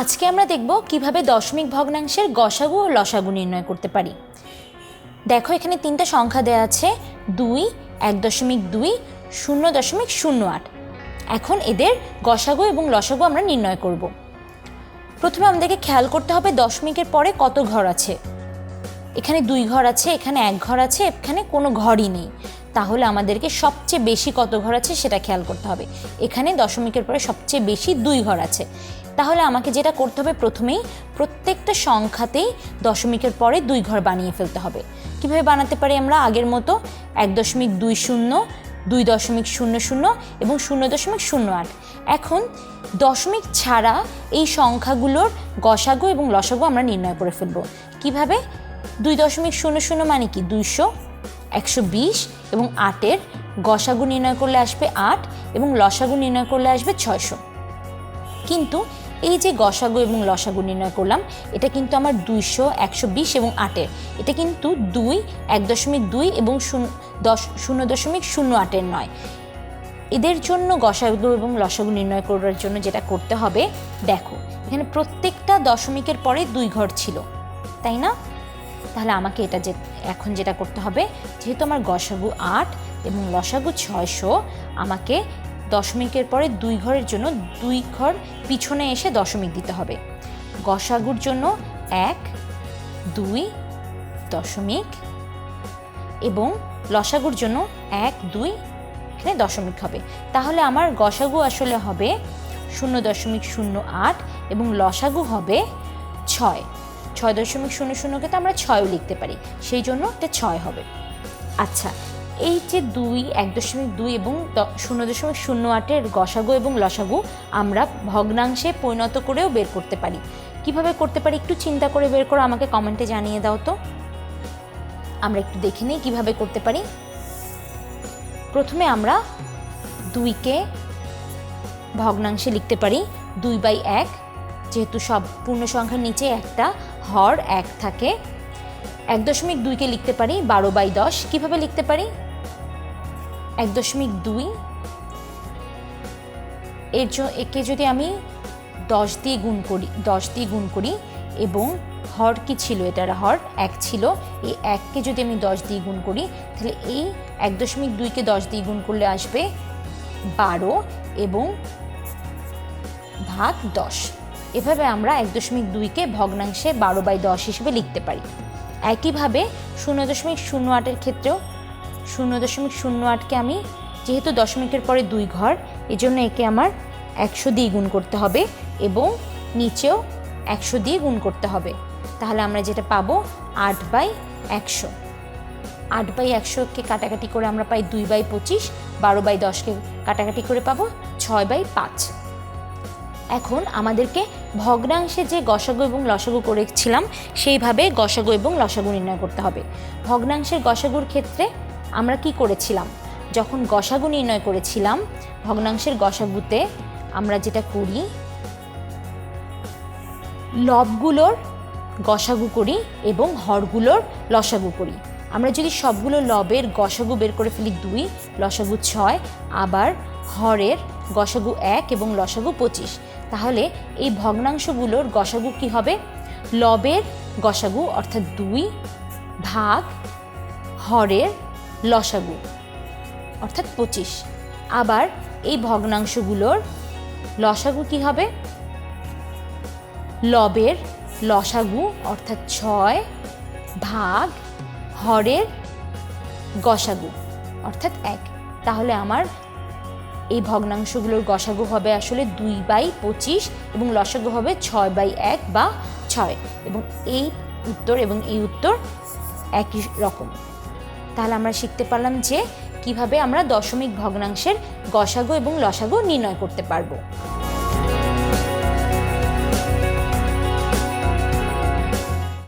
আজকে আমরা দেখব কীভাবে দশমিক ভগ্নাংশের গসাগু ও লসাগু নির্ণয় করতে পারি। দেখো এখানে তিনটা সংখ্যা দেওয়া আছে, দুই, এক দশমিক দুই, শূন্য দশমিক শূন্য আট। এখন এদের গসাগু এবং লসাগু আমরা নির্ণয় করব। প্রথমে আমাদেরকে খেয়াল করতে হবে দশমিকের পরে কত ঘর আছে। এখানে দুই ঘর আছে, এখানে এক ঘর আছে, এখানে কোনো ঘরই নেই। তাহলে আমাদেরকে সবচেয়ে বেশি কত ঘর আছে সেটা খেয়াল করতে হবে। এখানে দশমিকের পরে সবচেয়ে বেশি দুই ঘর আছে। তাহলে আমাকে যেটা করতে হবে প্রথমেই প্রত্যেকটা সংখ্যাতেই দশমিকের পরে দুই ঘর বানিয়ে ফেলতে হবে। কীভাবে বানাতে পারি আমরা? আগের মতো এক দশমিক দুই শূন্য, দুই দশমিক শূন্য শূন্য এবং শূন্য দশমিক শূন্য আট। এখন দশমিক ছাড়া এই সংখ্যাগুলোর গসাগু এবং লসাগু আমরা নির্ণয় করে ফেলব। কীভাবে? দুই দশমিক শূন্য শূন্য মানে কি? দুইশো একশো বিশ এবং আটের গসাগু নির্ণয় করলে আসবে আট এবং লসাগু নির্ণয় করলে আসবে ছয়শো। কিন্তু এই যে গসাগু এবং লসাগু নির্ণয় করলাম, এটা কিন্তু আমার দুইশো, একশো বিশ এবং আটের। এটা কিন্তু দুই, এক দশমিক দুই এবং শূন্য দশ, শূন্য দশমিক শূন্য আটের নয়। এদের জন্য গসাগু এবং লসাগু নির্ণয় করার জন্য যেটা করতে হবে, দেখো, এখানে প্রত্যেকটা দশমিকের পরে দুই ঘর ছিল, তাই না? তাহলে আমাকে এটা যে এখন যেটা করতে হবে, যেহেতু আমার গসাগু আট এবং লসাগু ছয়শো, আমাকে দশমিকের পরে দুই ঘরের জন্য দুই ঘর পিছনে এসে দশমিক দিতে হবে। গসাগুর জন্য এক, দুই দশমিক এবং লসাগুর জন্য এক, দুই এখানে দশমিক হবে। তাহলে আমার গসাগু আসলে হবে শূন্য দশমিক শূন্য আট এবং লসাগু হবে ছয়। ছয় দশমিক শূন্য শূন্যকে তো আমরা ছয়ও লিখতে পারি। সেই জন্য এটা ছয় হবে। আচ্ছা এই যে দুই, এক দশমিক দুই এবং শূন্য দশমিক শূন্য আটের গসাগু এবং লসাগু আমরা ভগ্নাংশে পরিণত করেও বের করতে পারি। কীভাবে করতে পারি একটু চিন্তা করে বের করো, আমাকে কমেন্টে জানিয়ে দাও তো। আমরা একটু দেখে নিই কীভাবে করতে পারি। প্রথমে আমরা দুইকে ভগ্নাংশে লিখতে পারি, দুই বাই এক, যেহেতু সব পূর্ণ সংখ্যার নিচে একটা হর এক থাকে। এক দশমিক দুইকে লিখতে পারি, বারো বাই দশ। কীভাবে লিখতে পারি? এক দশমিক দুই। এর একে যদি আমি দশ দিয়ে গুণ করি, দশ দিয়ে গুণ করি, এবং হর কি ছিল? এটার হর এক ছিল। এই এককে যদি আমি দশ দিয়ে গুণ করি, তাহলে এই এক দশমিক দুইকে দশ দিয়ে গুণ করলে আসবে বারো এবং ভাগ দশ। এভাবে আমরা এক দশমিক দুইকে ভগ্নাংশে বারো বাই দশ হিসেবে লিখতে পারি। একইভাবে শূন্য দশমিক শূন্য আটের ক্ষেত্রেও শূন্য দশমিক শূন্য আটকে আমি যেহেতু দশমিকের পরে দুই ঘর, এজন্য একে আমার একশো দিয়ে গুণ করতে হবে এবং নিচেও একশো দিয়ে গুণ করতে হবে। তাহলে আমরা যেটা পাবো আট বাই একশো। আট বাই একশোকে কাটাকাটি করে আমরা পাই দুই বাই পঁচিশ, বারো বাই দশকে কাটাকাটি করে পাবো ছয় বাই পাঁচ। এখন আমাদেরকে ভগ্নাংশে যে গসাগু এবং লসাগু করেছিলাম, সেইভাবে গসাগু এবং লসাগু নির্ণয় করতে হবে। ভগ্নাংশের গসাগুর ক্ষেত্রে আমরা কি করেছিলাম? যখন গসাগু নির্ণয় করেছিলাম, ভগ্নাংশের গসাগুতে আমরা যেটা করি, লবগুলোর গসাগু করি এবং হরগুলোর লসাগু করি। আমরা যদি সবগুলো লবের গসাগু বের করে ফেলি দুই, লসাগু ছয়, আবার হরের গসাগু এক এবং লসাগু পঁচিশ। তাহলে এই ভগ্নাংশগুলোর গসাগু কি হবে? লবের গসাগু অর্থাৎ দুই ভাগ হরের লসাগু অর্থাৎ পঁচিশ। আবার এই ভগ্নাংশগুলোর লসাগু কি হবে? লবের লসাগু অর্থাৎ ছয় ভাগ হরের গসাগু অর্থাৎ এক। তাহলে আমার এই ভগ্নাংশগুলোর গসাগু হবে আসলে দুই বাই পঁচিশ এবং লসাগু হবে ছয় বাই এক বা ছয়। এবং এই উত্তর এবং এই উত্তর একই রকম। তাহলে আমরা শিখতে পারলাম যে কীভাবে আমরা দশমিক ভগ্নাংশের গসাগু এবং লসাগু নির্ণয় করতে পারব।